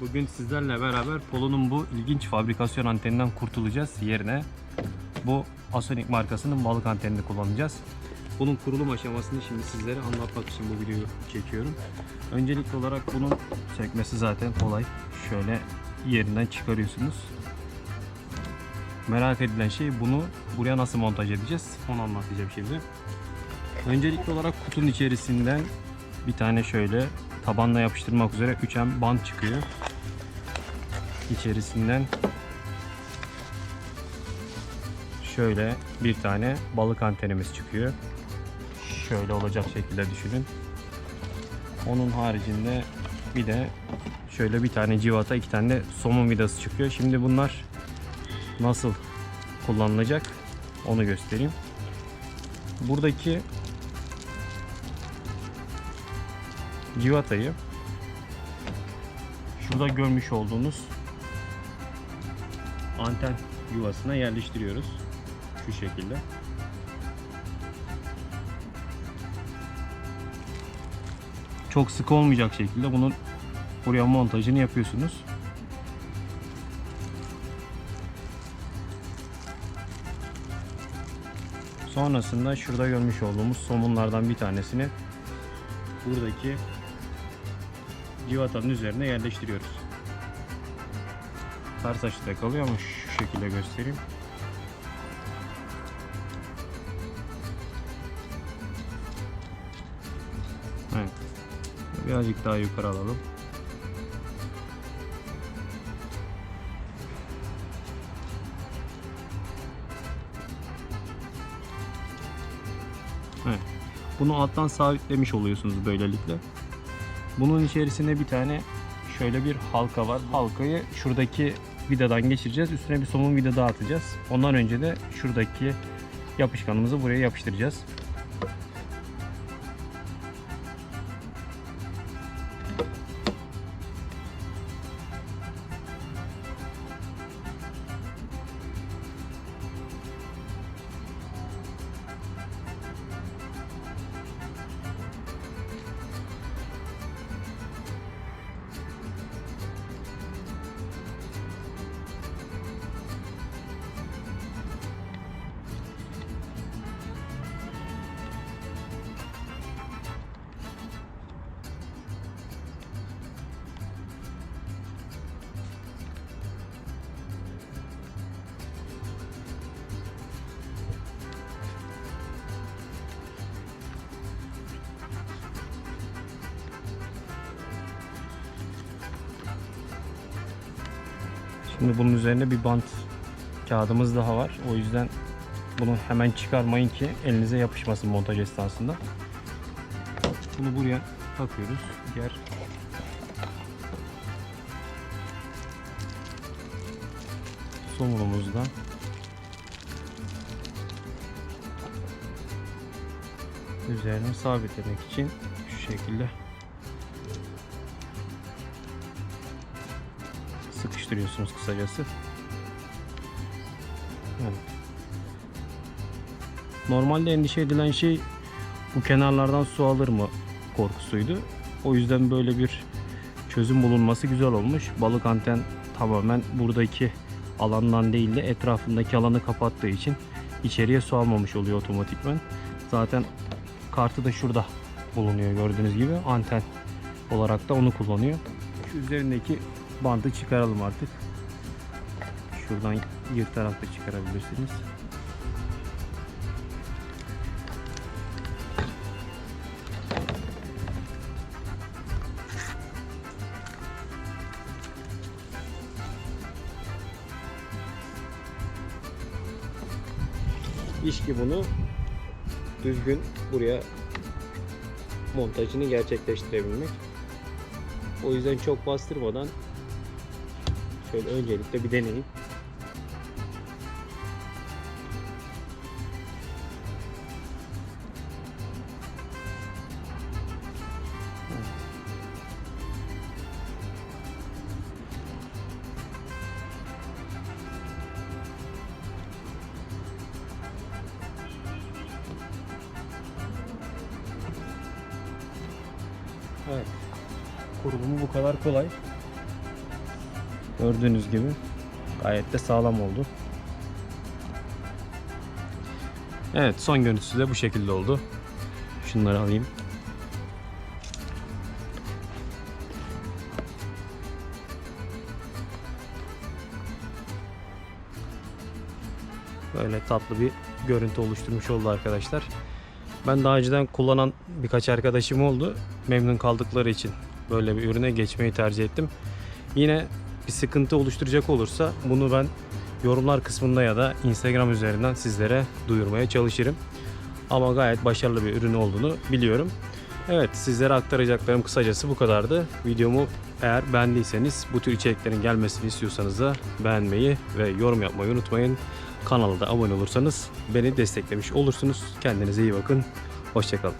Bugün sizlerle beraber Polo'nun bu ilginç fabrikasyon anteninden kurtulacağız. Yerine bu Asonic markasının balık antenini kullanacağız. Bunun kurulum aşamasını şimdi sizlere anlatmak için bu videoyu çekiyorum. Öncelikli olarak bunun sökmesi zaten kolay. Şöyle yerinden çıkarıyorsunuz. Merak edilen şey bunu buraya nasıl montaj edeceğiz? Onu anlatacağım şimdi. Öncelikli olarak kutunun içerisinden bir tane şöyle tabanla yapıştırmak üzere 3M bant çıkıyor. İçerisinden şöyle bir tane balık antenimiz çıkıyor. Şöyle olacak şekilde düşünün. Onun haricinde bir de şöyle bir tane civata, iki tane de somun vidası çıkıyor. Şimdi bunlar nasıl kullanılacak onu göstereyim. Buradaki civatayı şurada görmüş olduğunuz anten yuvasına yerleştiriyoruz. Şu şekilde. Çok sık olmayacak şekilde bunun buraya montajını yapıyorsunuz. Sonrasında şurada görmüş olduğumuz somunlardan bir tanesini buradaki civatanın üzerine yerleştiriyoruz. Ters açıda kalıyor ama şu şekilde göstereyim. Evet. Birazcık daha yukarı alalım. Evet. Bunu alttan sabitlemiş oluyorsunuz böylelikle. Bunun içerisine bir tane şöyle bir halka var. Halkayı şuradaki vidadan geçireceğiz. Üstüne bir somun vida daha atacağız. Ondan önce de şuradaki yapışkanımızı buraya yapıştıracağız. Şimdi bunun üzerine bir bant kağıdımız daha var. O yüzden bunu hemen çıkarmayın ki elinize yapışmasın montaj esnasında. Bunu buraya takıyoruz. Diğer somunumuzda üzerine sabitlemek için şu şekilde sıkıştırıyorsunuz kısacası. Normalde endişe edilen şey bu kenarlardan su alır mı korkusuydu. O yüzden böyle bir çözüm bulunması güzel olmuş. Balık anten tamamen buradaki alandan değil de etrafındaki alanı kapattığı için içeriye su almamış oluyor otomatikman. Zaten kartı da şurada bulunuyor gördüğünüz gibi anten olarak da onu kullanıyor. Şu üzerindeki bandı çıkaralım artık. Şuradan yırtarak da çıkarabilirsiniz. İş ki bunu düzgün buraya montajını gerçekleştirebilmek. O yüzden çok bastırmadan şöyle öncelikle bir deneyin. Evet. Kurulumu bu kadar kolay. Gördüğünüz gibi gayet de sağlam oldu. Evet son görüntüsü de bu şekilde oldu. Şunları alayım. Böyle tatlı bir görüntü oluşturmuş oldu arkadaşlar. Ben daha önceden kullanan birkaç arkadaşım oldu. Memnun kaldıkları için böyle bir ürüne geçmeyi tercih ettim. Yine bir sıkıntı oluşturacak olursa bunu ben yorumlar kısmında ya da Instagram üzerinden sizlere duyurmaya çalışırım. Ama gayet başarılı bir ürün olduğunu biliyorum. Evet sizlere aktaracaklarım kısacası bu kadardı. Videomu eğer beğendiyseniz bu tür içeriklerin gelmesini istiyorsanız da beğenmeyi ve yorum yapmayı unutmayın. Kanala da abone olursanız beni desteklemiş olursunuz. Kendinize iyi bakın. Hoşçakalın.